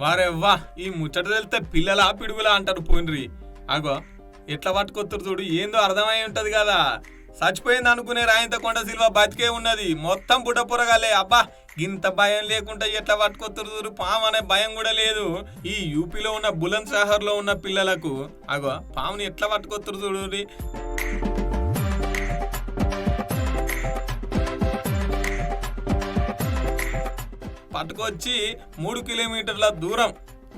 వారెవ్వా ఈ ముచ్చట తెలితే పిల్లలా పిడుగులా అంటారు పోయినరి. అగో ఎట్లా పట్టుకొత్తురు చూడు ఏందో అర్థమై ఉంటది కదా. చచ్చిపోయింది అనుకునే రాయంత కొండ సిల్వ బతికే ఉన్నది. మొత్తం పుటపురగాలే అబ్బా ఇంత భయం లేకుండా ఎట్లా పట్టుకొత్తురు చూడు పాము అనే భయం కూడా లేదు. ఈ యూపీలో ఉన్న బులంద్ షహర్లో ఉన్న పిల్లలకు అగో పాముని ఎట్లా పట్టుకొత్తురు చూడు పట్టుకొచ్చి మూడు కిలోమీటర్ల దూరం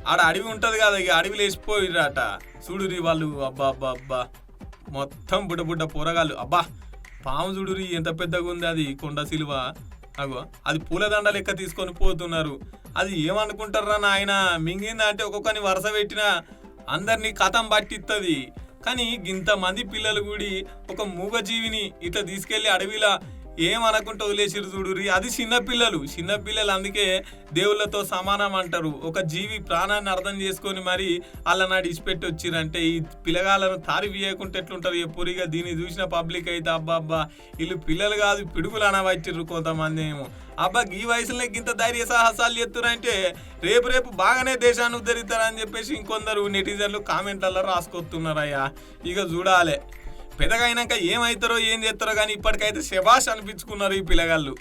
ఆడ అడవి ఉంటది కదా ఇక అడవిలో వేసిపోయిరట చూడురి వాళ్ళు అబ్బా అబ్బా అబ్బా. మొత్తం బుడ్డ బుడ్డ పోరగాళ్ళు. అబ్బా పాము చూడురి ఎంత పెద్దగా ఉంది అది కొండ సిలువ. అగో అది పూలదండ లెక్క తీసుకొని పోతున్నారు. అది ఏమనుకుంటారా నాయన? మింగిందంటే ఒక్కొక్కని వరుస పెట్టినా అందరినీ కథం పట్టిస్తుంది కానీ ఇంతమంది పిల్లలు కూడి ఒక మూగజీవిని ఇట్లా తీసుకెళ్ళి అడవిలా ఏమనకుండా వదిలేసిరు చూడురి అది చిన్నపిల్లలు చిన్నపిల్లలు చిన్న పిల్లలు అందుకే దేవుళ్ళతో సమానం అంటారు. ఒక జీవి ప్రాణాన్ని అర్థం చేసుకొని మరి అలా నాడు ఇచ్చిపెట్టి వచ్చిరంటే ఈ పిల్లగాళ్ళను తారి వేయకుండా ఎట్లుంటారు ఎప్పుడుగా దీన్ని చూసిన పబ్లిక్ అయితే అబ్బా అబ్బా వీళ్ళు పిల్లలు కాదు పిడుగులు అనవచ్చిర్రు కొంతమంది ఏమో. అబ్బా ఈ వయసులో ఇంత ధైర్య సాహసాలు చేస్తురంటే రేపు రేపు బాగానే దేశాన్ని ఉద్ధరిస్తారని చెప్పేసి ఇంకొందరు నెటిజన్లు కామెంట్లలో రాసుకొస్తున్నారయ్యా ఇక చూడాలి. పెద్దగా అయినాక ఏమవుతారో ఏం చేస్తారో కానీ ఇప్పటికైతే శబాష్ అనిపించుకున్నారు ఈ పిల్లగాళ్ళు.